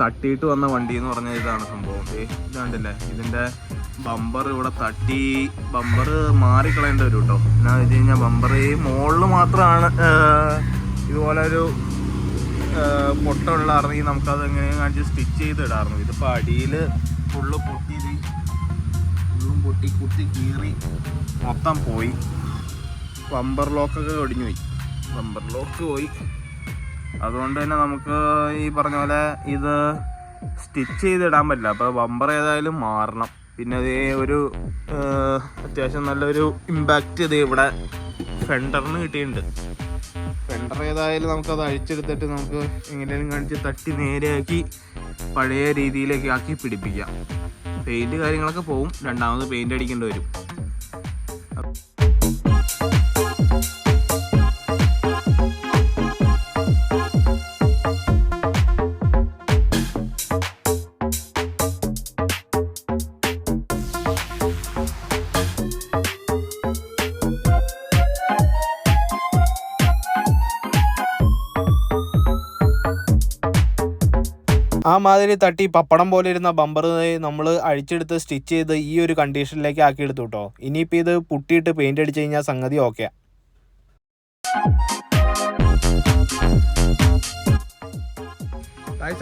തട്ടിയിട്ട് വന്ന വണ്ടി എന്ന് പറഞ്ഞ ഇതാണ് സംഭവം. ദേ ഇത് കണ്ടില്ലേ ഇതിന്റെ ബമ്പർ ഇവിടെ തട്ടി ബമ്പർ മാറിക്കളയേണ്ട വരും കേട്ടോ എന്നാന്ന് വെച്ച് കഴിഞ്ഞാൽ ബമ്പർ ഈ മുകളിൽ മാത്രമാണ് ഇതുപോലെ ഒരു പൊട്ട ഉള്ളായിരുന്നെങ്കിൽ നമുക്കത് എങ്ങനെ കാണിച്ച് സ്റ്റിച്ച് ചെയ്ത് ഇടാറുന്നു ഇതിപ്പോൾ അടിയിൽ ഫുള്ള് പൊട്ടി ഫുള്ളും പൊട്ടി കുത്തി കീറി മൊത്തം പോയി. ബമ്പർ ലോക്കൊക്കെ ഒടിഞ്ഞു പോയി. ബമ്പർ ലോക്ക് പോയി. അതുകൊണ്ട് തന്നെ നമുക്ക് ഈ പറഞ്ഞ പോലെ ഇത് സ്റ്റിച്ച് ചെയ്തിടാൻ പറ്റില്ല. അപ്പോൾ ബമ്പർ ഏതായാലും മാറണം. പിന്നെ അതേ ഒരു അത്യാവശ്യം നല്ലൊരു ഇമ്പാക്റ്റ് ഇത് ഇവിടെ ഫെൻഡറിന് കിട്ടിയിട്ടുണ്ട്. ഫെൻഡർ ഏതായാലും നമുക്കത് അഴിച്ചെടുത്തിട്ട് നമുക്ക് എങ്ങനെയും കാണിച്ച് തട്ടി നേരെയാക്കി പഴയ രീതിയിലേക്ക് ആക്കി പിടിപ്പിക്കാം. പെയിന്റ് കാര്യങ്ങളൊക്കെ പോവും. രണ്ടാമത് പെയിന്റ് അടിക്കേണ്ടി വരും. മാതിരി തട്ടി പപ്പടം പോലെ ഇരുന്ന ബമ്പർ നമ്മൾ അഴിച്ചെടുത്ത് സ്റ്റിച്ച് ചെയ്ത് ഈ ഒരു കണ്ടീഷനിലേക്ക് ആക്കി എടുത്തു കേട്ടോ ഇനിയിപ്പോൾ ഇത് പുട്ടിയിട്ട് പെയിന്റ് അടിച്ചു കഴിഞ്ഞാൽ സംഗതി ഓക്കെ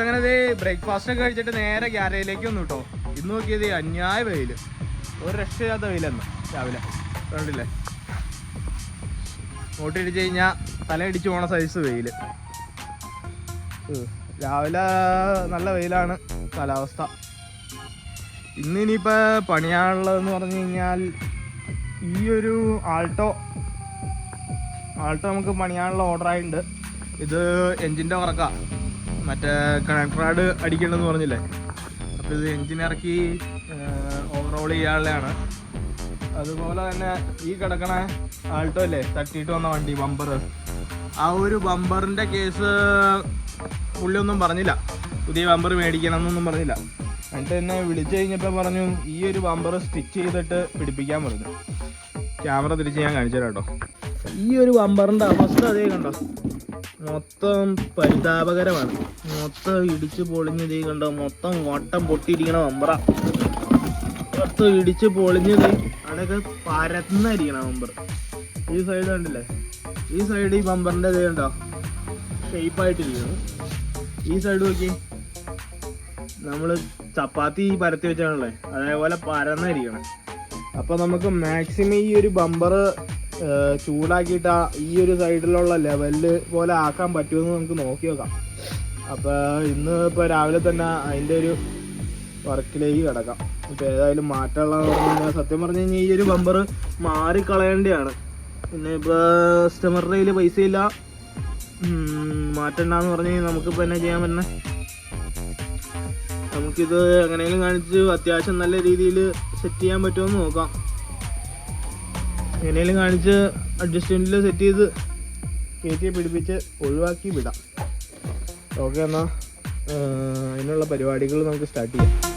അങ്ങനെ ബ്രേക്ക്ഫാസ്റ്റ് ഒക്കെ കഴിച്ചിട്ട് നേരെ ഗ്യാരേജിലേക്ക് വന്നു കേട്ടോ ഇന്ന് നോക്കിയത് അന്യായ വെയിൽ. ഒരു രക്ഷയില്ലാത്ത വെയിലെന്ന് രാവിലെ. കണ്ടില്ലേ? ഓട്ടിടിച്ച് കഴിഞ്ഞാൽ തല ഇടിച്ചു പോണ സൈസ് വെയിൽ. ഉം. രാവിലെ നല്ല വെയിലാണ് കാലാവസ്ഥ. ഇന്ന് ഇനിയിപ്പോൾ പണിയാനുള്ളതെന്ന് പറഞ്ഞു കഴിഞ്ഞാൽ ഈ ഒരു ആൾട്ടോ ആൾട്ടോ നമുക്ക് പണിയാനുള്ള ഓർഡർ ആയിട്ടുണ്ട് ഇത് എൻജിന്റെ വർക്കാണ് മറ്റേ കണക്ടർ റാഡ് അടിക്കണമെന്ന് പറഞ്ഞില്ലേ? അപ്പോൾ ഇത് എൻജിൻ ഇറക്കി ഓവറോൾ ചെയ്യാനുള്ളതാണ്. അതുപോലെ തന്നെ ഈ കിടക്കണ ആൾട്ടോ അല്ലേ തട്ടിയിട്ട് വന്ന വണ്ടി ബമ്പർ ആ ഒരു ബമ്പറിന്റെ കേസ് പുള്ളിയൊന്നും പറഞ്ഞില്ല. പുതിയ ബമ്പർ മേടിക്കണം എന്നൊന്നും പറഞ്ഞില്ല. എന്നിട്ട് എന്നെ വിളിച്ചു കഴിഞ്ഞപ്പോൾ പറഞ്ഞു ഈ ഒരു ബമ്പർ സ്റ്റിച്ച് ചെയ്തിട്ട് പിടിപ്പിക്കാൻ പറഞ്ഞു. ക്യാമറ തിരിച്ച് ഞാൻ കാണിച്ചു കേട്ടോ. ഈ ഒരു ബമ്പറിന്റെ അവസ്ഥ അതേ കണ്ടോ? മൊത്തം പരിതാപകരമാണ്. മൊത്തം ഇടിച്ച് പൊളിഞ്ഞത് കണ്ടോ? മൊത്തം വട്ടം പൊട്ടിയിരിക്കണ ബമ്പറ മൊത്തം ഇടിച്ച് പൊളിഞ്ഞത് അതൊക്കെ പരന്നായിരിക്കണം ബമ്പർ ഈ സൈഡ് കണ്ടില്ലേ? ഈ സൈഡ് ഈ ബമ്പറിന്റെ ഇതേ കണ്ടോ? ഷേപ്പായിട്ടിരിക്കുന്നു. ഈ സൈഡ് നോക്കി നമ്മൾ ചപ്പാത്തി പരത്തി വെച്ചാണല്ലേ? അതേപോലെ പരന്നായിരിക്കണം അപ്പോൾ നമുക്ക് മാക്സിമം ഈ ഒരു ബമ്പർ ചൂടാക്കിയിട്ട് ഈ ഒരു സൈഡിലുള്ള ലെവലിൽ പോലെ ആക്കാൻ പറ്റുമെന്ന് നമുക്ക് നോക്കി നോക്കാം. അപ്പോൾ ഇന്ന് ഇപ്പോൾ രാവിലെ തന്നെ അതിന്റെ ഒരു വർക്കിലേക്ക് കിടക്കാം. ഇപ്പോൾ ഏതായാലും മാറ്റമുള്ളതെന്ന് സത്യം പറഞ്ഞു കഴിഞ്ഞാൽ ഈ ഒരു ബമ്പർ മാറിക്കളയേണ്ടതാണ്. പിന്നെ ഇപ്പോൾ കസ്റ്റമറുടെ കയ്യിൽ പൈസ ഇല്ല മാറ്റണ്ടെന്ന് പറഞ്ഞു കഴിഞ്ഞാൽ നമുക്കിപ്പോൾ എന്നാ ചെയ്യാൻ പറ്റുന്നത് നമുക്കിത് എങ്ങനെയെങ്കിലും കാണിച്ച് അത്യാവശ്യം നല്ല രീതിയിൽ സെറ്റ് ചെയ്യാൻ പറ്റുമെന്ന് നോക്കാം. എങ്ങനെയെങ്കിലും കാണിച്ച് അഡ്ജസ്റ്റ്മെന്റിൽ സെറ്റ് ചെയ്ത് കയറ്റി പിടിപ്പിച്ച് ഒഴിവാക്കി വിടാം. ഓക്കെ എന്നാൽ അതിനുള്ള പരിപാടികൾ നമുക്ക് സ്റ്റാർട്ട് ചെയ്യാം.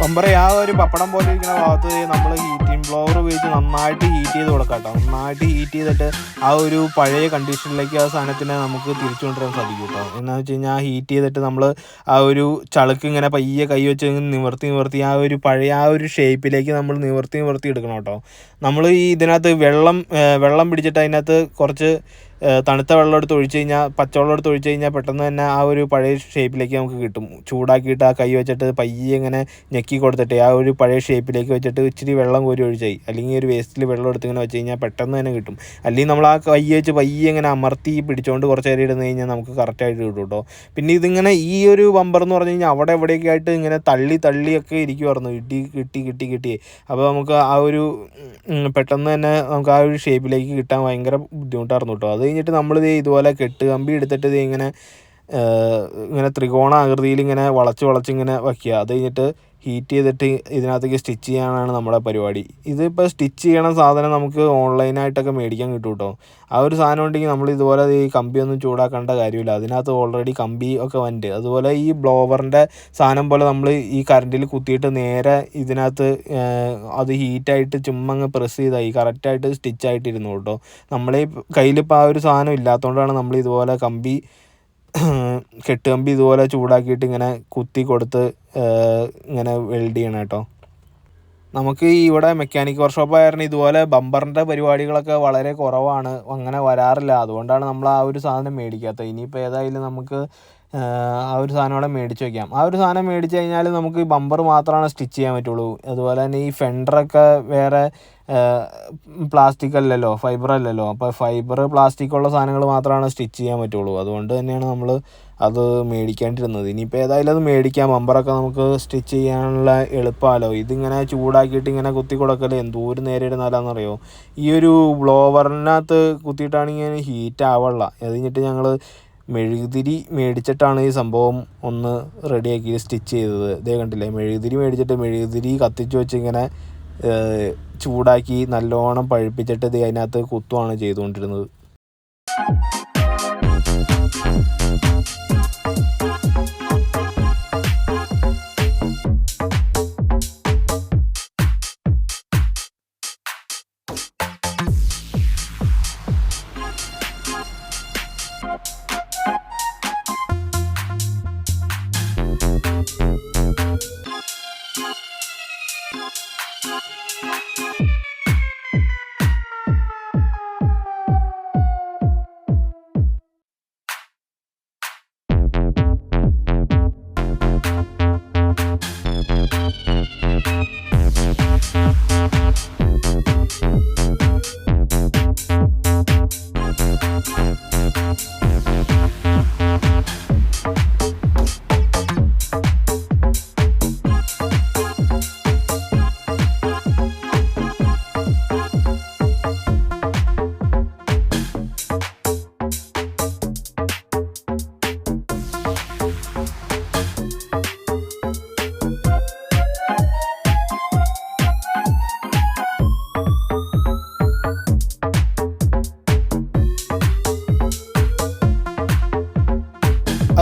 ബമ്പറെ ആ ഒരു പപ്പടം പോലെ ഇരിക്കുന്ന ഭാഗത്ത് നമ്മൾ ഹീറ്റിംഗ് ബ്ലോവർ ഉപയോഗിച്ച് നന്നായിട്ട് ഹീറ്റ് ചെയ്ത് കൊടുക്കാം കേട്ടോ. നന്നായിട്ട് ഹീറ്റ് ചെയ്തിട്ട് ആ ഒരു പഴയ കണ്ടീഷനിലേക്ക് ആ സാധനത്തിനെ നമുക്ക് തിരിച്ചു കൊണ്ടുവരാൻ സാധിക്കും കേട്ടോ. എന്താണെന്ന് വെച്ച് കഴിഞ്ഞാൽ ഹീറ്റ് ചെയ്തിട്ട് നമ്മൾ ആ ഒരു ചളുക്ക് ഇങ്ങനെ പയ്യെ കൈ വെച്ച് നിവർത്തി നിവർത്തി ആ ഒരു പഴയ ആ ഒരു ഷേപ്പിലേക്ക് നമ്മൾ നിവർത്തി നിവർത്തി എടുക്കണം കേട്ടോ. നമ്മൾ ഈ ഇതിനകത്ത് വെള്ളം വെള്ളം പിടിച്ചിട്ട് അതിനകത്ത് കുറച്ച് തണുത്ത വെള്ളം എടുത്ത് ഒഴിച്ച് കഴിഞ്ഞാൽ പച്ചവെള്ളം എടുത്ത് ഒഴിച്ച് കഴിഞ്ഞാൽ പെട്ടെന്ന് തന്നെ ആ ഒരു പഴയ ഷേപ്പിലേക്ക് നമുക്ക് കിട്ടും. ചൂടാക്കിയിട്ട് ആ കൈ വെച്ചിട്ട് പയ്യെ ഇങ്ങനെ ഞെക്കി കൊടുത്തിട്ട് ആ ഒരു പഴയ ഷേപ്പിലേക്ക് വെച്ചിട്ട് ഇച്ചിരി വെള്ളം കോരി ഒഴിച്ചായി. അല്ലെങ്കിൽ ഒരു വേസ്റ്റിൽ വെള്ളം എടുത്ത് ഇങ്ങനെ വെച്ച് കഴിഞ്ഞാൽ പെട്ടെന്ന് തന്നെ കിട്ടും. അല്ലെങ്കിൽ നമ്മൾ ആ കൈ വെച്ച് പയ്യെ ഇങ്ങനെ അമർത്തി പിടിച്ചുകൊണ്ട് കുറച്ച് നേരം ഇടുന്ന് കഴിഞ്ഞാൽ നമുക്ക് കറക്റ്റായിട്ട് കിട്ടും കേട്ടോ പിന്നെ ഇതിങ്ങനെ ഈ ഒരു ബമ്പർ എന്ന് പറഞ്ഞു കഴിഞ്ഞാൽ അവിടെ എവിടെയൊക്കെ ആയിട്ട് ഇങ്ങനെ തള്ളി തള്ളിയൊക്കെ ഇരിക്കുമായിരുന്നു ഇടി കിട്ടി കിട്ടി കിട്ടി. അപ്പോൾ നമുക്ക് ആ ഒരു പെട്ടെന്ന് തന്നെ നമുക്ക് ആ ഒരു ഷേപ്പിലേക്ക് കിട്ടാൻ ഭയങ്കര ബുദ്ധിമുട്ടായിരുന്നു കേട്ടോ അത് കഴിഞ്ഞിട്ട് നമ്മൾ ഇത് ഇതുപോലെ കെട്ട് കമ്പി എടുത്തിട്ട് ഇത് ഇങ്ങനെ ഇങ്ങനെ ത്രികോണാകൃതിയിൽ ഇങ്ങനെ വളച്ച് വളച്ച് ഇങ്ങനെ വയ്ക്കുക. അത് കഴിഞ്ഞിട്ട് ഹീറ്റ് ചെയ്തിട്ട് ഇതിനകത്തേക്ക് സ്റ്റിച്ച് ചെയ്യാനാണ് നമ്മുടെ പരിപാടി. ഇതിപ്പോൾ സ്റ്റിച്ച് ചെയ്യണ സാധനം നമുക്ക് ഓൺലൈനായിട്ടൊക്കെ മേടിക്കാൻ കിട്ടും കേട്ടോ ആ ഒരു സാധനം ഉണ്ടെങ്കിൽ നമ്മൾ ഇതുപോലെ ഈ കമ്പിയൊന്നും ചൂടാക്കേണ്ട കാര്യമില്ല. അതിനകത്ത് ഓൾറെഡി കമ്പി ഒക്കെ വന്നിട്ട് അതുപോലെ ഈ ബ്ലോവറിന്റെ സാധനം പോലെ നമ്മൾ ഈ കറണ്ടിൽ കുത്തിയിട്ട് നേരെ ഇതിനകത്ത് അത് ഹീറ്റായിട്ട് ചുമ്മാ പ്രസ് ചെയ്താൽ ഈ കറക്റ്റായിട്ട് സ്റ്റിച്ചായിട്ടിരുന്നു കേട്ടോ നമ്മളീ കയ്യിലിപ്പോൾ ആ ഒരു സാധനം ഇല്ലാത്തതുകൊണ്ടാണ് നമ്മൾ ഇതുപോലെ കമ്പി കെട്ടുകമ്പി ഇതുപോലെ ചൂടാക്കിയിട്ട് ഇങ്ങനെ കുത്തി കൊടുത്ത് ഇങ്ങനെ വെൽഡ് ചെയ്യണം കേട്ടോ. നമുക്ക് ഇവിടെ മെക്കാനിക് വർക്ക്ഷോപ്പ് ആയിരുന്നു ഇതുപോലെ ബമ്പറിന്റെ പരിപാടികളൊക്കെ വളരെ കുറവാണ്. അങ്ങനെ വരാറില്ല. അതുകൊണ്ടാണ് നമ്മൾ ആ ഒരു സാധനം മേടിക്കാത്തത്. ഇനിയിപ്പോൾ ഏതായാലും നമുക്ക് ആ ഒരു സാധനം അവിടെ മേടിച്ച് വയ്ക്കാം ആ ഒരു സാധനം മേടിച്ച് കഴിഞ്ഞാൽ നമുക്ക് ബമ്പർ മാത്രമാണ് സ്റ്റിച്ച് ചെയ്യാൻ പറ്റുള്ളൂ. അതുപോലെ തന്നെ ഈ ഫെൻഡറൊക്കെ വേറെ പ്ലാസ്റ്റിക് അല്ലല്ലോ ഫൈബർ അല്ലല്ലോ. അപ്പോൾ ഫൈബർ പ്ലാസ്റ്റിക് ഉള്ള സാധനങ്ങൾ മാത്രമാണ് സ്റ്റിച്ച് ചെയ്യാൻ പറ്റുള്ളൂ. അതുകൊണ്ട് തന്നെയാണ് നമ്മൾ അത് മേടിക്കേണ്ടിരുന്നത്. ഇനിയിപ്പോൾ ഏതായാലും അത് മേടിക്കാം. ബമ്പറൊക്കെ നമുക്ക് സ്റ്റിച്ച് ചെയ്യാനുള്ള എളുപ്പമല്ലോ ഇതിങ്ങനെ ചൂടാക്കിയിട്ട് ഇങ്ങനെ കുത്തി കൊടുക്കൽ എന്തോരം നേരെ ഇടുന്നാലാണെന്നറിയോ ഈ ഒരു ബ്ലോവറിനകത്ത് കുത്തിയിട്ടാണെങ്കിൽ ഹീറ്റ് ആവള്ള അത് കഴിഞ്ഞിട്ട് ഞങ്ങൾ മെഴുകുതിരി മേടിച്ചിട്ടാണ് ഈ സംഭവം ഒന്ന് റെഡിയാക്കി സ്റ്റിച്ച് ചെയ്തത്. ഇതേ കണ്ടില്ലേ? മെഴുകുതിരി മേടിച്ചിട്ട് മെഴുകുതിരി കത്തിച്ച് വെച്ചിങ്ങനെ ചൂടാക്കി നല്ലോണം പഴുപ്പിച്ചിട്ട് ഇത് അതിനകത്ത് കുത്തുവാണ് ചെയ്തുകൊണ്ടിരുന്നത്.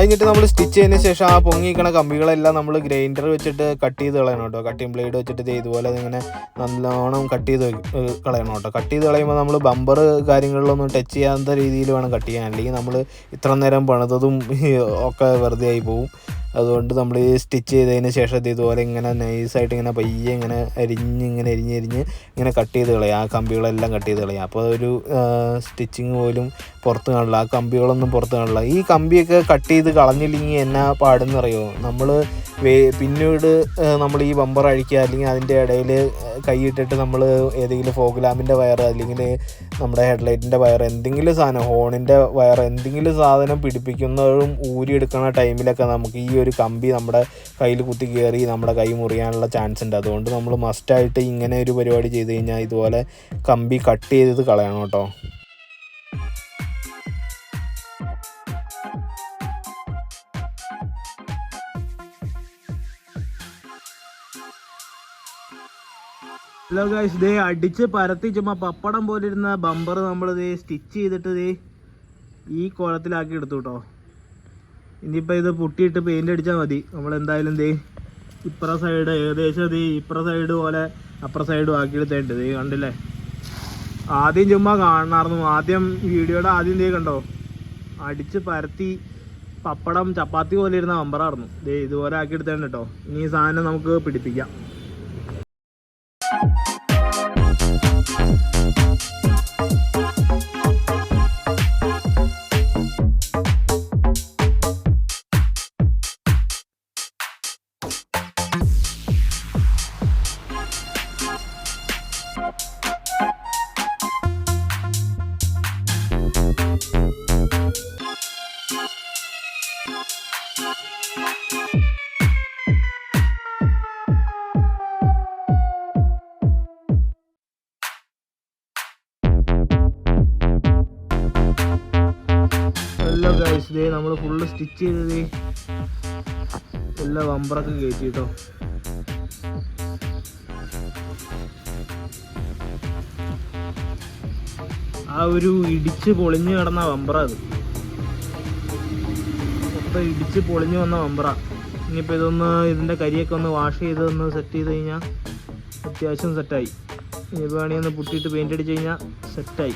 കഴിഞ്ഞിട്ട് നമ്മൾ സ്റ്റിച്ച് ചെയ്തതിന് ശേഷം ആ പൊങ്ങിക്കണ കമ്പികളെല്ലാം നമ്മൾ ഗ്രൈൻഡർ വെച്ചിട്ട് കട്ട് ചെയ്ത് കളയണം കേട്ടോ. കട്ടിങ് ബ്ലേഡ് വെച്ചിട്ട് ഇതുപോലെ ഇങ്ങനെ നല്ലോണം കട്ട് ചെയ്ത് കളയണം കേട്ടോ. കട്ട് ചെയ്ത് കളയുമ്പോൾ നമ്മൾ ബമ്പർ കാര്യങ്ങളിലൊന്നും ടച്ച് ചെയ്യാത്ത രീതിയിൽ വേണം കട്ട് ചെയ്യാൻ. അല്ലെങ്കിൽ നമ്മൾ ഇത്ര നേരം പണിതതും ഒക്കെ വെറുതെ ആയി പോവും. അതുകൊണ്ട് നമ്മൾ ഈ സ്റ്റിച്ച് ചെയ്തതിന് ശേഷം ഇത് ഇതുപോലെ ഇങ്ങനെ നൈസായിട്ട് ഇങ്ങനെ പയ്യെ ഇങ്ങനെ അരിഞ്ഞ് ഇങ്ങനെ അരിഞ്ഞ് അരിഞ്ഞ് ഇങ്ങനെ കട്ട് ചെയ്ത് കളയാം. ആ കമ്പികളെല്ലാം കട്ട് ചെയ്ത് കളയാം. അപ്പോൾ ഒരു സ്റ്റിച്ചിങ് പോലും പുറത്ത് കാണില്ല. ആ കമ്പികളൊന്നും പുറത്ത് കാണില്ല. ഈ കമ്പിയൊക്കെ കട്ട് ചെയ്ത് കളഞ്ഞില്ലെങ്കിൽ എന്നാ പാടെന്നറിയോ? നമ്മൾ പിന്നീട് നമ്മൾ ഈ ബമ്പർ അഴിക്കുക അല്ലെങ്കിൽ അതിന്റെ ഇടയിൽ കൈയിട്ടിട്ട് നമ്മൾ ഏതെങ്കിലും ഫോഗ് ലാമ്പിന്റെ വയർ അല്ലെങ്കിൽ നമ്മുടെ ഹെഡ്ലൈറ്റിന്റെ വയർ എന്തെങ്കിലും സാധനം ഹോണിന്റെ വയർ എന്തെങ്കിലും സാധനം പിടിപ്പിക്കുന്നതും ഊരിയെടുക്കുന്ന ടൈമിലൊക്കെ നമുക്ക് ഈ ഒരു കമ്പി നമ്മുടെ കയ്യിൽ കുത്തി കയറി നമ്മുടെ കൈ മുറിയാനുള്ള ചാൻസ് ഉണ്ട്. അതുകൊണ്ട് നമ്മൾ മസ്റ്റായിട്ട് ഇങ്ങനെ ഒരു പരിപാടി ചെയ്ത് കഴിഞ്ഞാൽ ഇതുപോലെ കമ്പി കട്ട് ചെയ്തത് കളയണം കേട്ടോ. ഹലോ ഗൈസ് ദേ അടിച്ച് പരത്തി ചുമ്മാ പപ്പടം പോലിരുന്ന ബമ്പർ നമ്മൾ ദേ സ്റ്റിച്ച് ചെയ്തിട്ട് ദേ ഈ കോലത്തിലാക്കി എടുത്തു കേട്ടോ. ഇനിയിപ്പോൾ ഇത് പൊട്ടിയിട്ട് പെയിന്റ് അടിച്ചാൽ മതി. നമ്മൾ എന്തായാലും ദേ ഇപ്പുറ സൈഡ് ഏകദേശം ദേ ഇപ്പുറ സൈഡ് പോലെ അപ്പുറ സൈഡ് ആക്കി എടുത്തേണ്ട് ദേ കണ്ടില്ലേ? ആദ്യം ചുമ്മാ കാണണമായിരുന്നു ആദ്യം വീഡിയോയുടെ ആദ്യം ദേ കണ്ടോ? അടിച്ച് പരത്തി പപ്പടം ചപ്പാത്തി പോലെ ഇരുന്ന അമ്പറായിരുന്നു ദേ ഇതുപോലെ ആക്കി എടുത്തേണ്ട് കേട്ടോ ഇനി സാധനം നമുക്ക് പിടിപ്പിക്കാം. ഹലോ ഗൈസ് ദേ നമ്മൾ ഫുള്ള് സ്റ്റിച്ച് ചെയ്തത്. എല്ലാ വമ്പറൊക്കെ കയറ്റി കേട്ടോ ആ ഒരു ഇടിച്ച് പൊളിഞ്ഞു കിടന്ന വമ്പറ അത്. മൊത്തം ഇടിച്ച് പൊളിഞ്ഞു വന്ന വമ്പറ ഇനിയിപ്പോൾ ഇതൊന്ന് ഇതിന്റെ കരിയൊക്കെ ഒന്ന് വാഷ് ചെയ്ത് ഒന്ന് സെറ്റ് ചെയ്ത് കഴിഞ്ഞാൽ അത്യാവശ്യം സെറ്റായി ഇനിയിപ്പോൾ വേണമെങ്കിൽ ഒന്ന് പുട്ടിയിട്ട് പെയിന്റ് അടിച്ച് കഴിഞ്ഞാൽ സെറ്റായി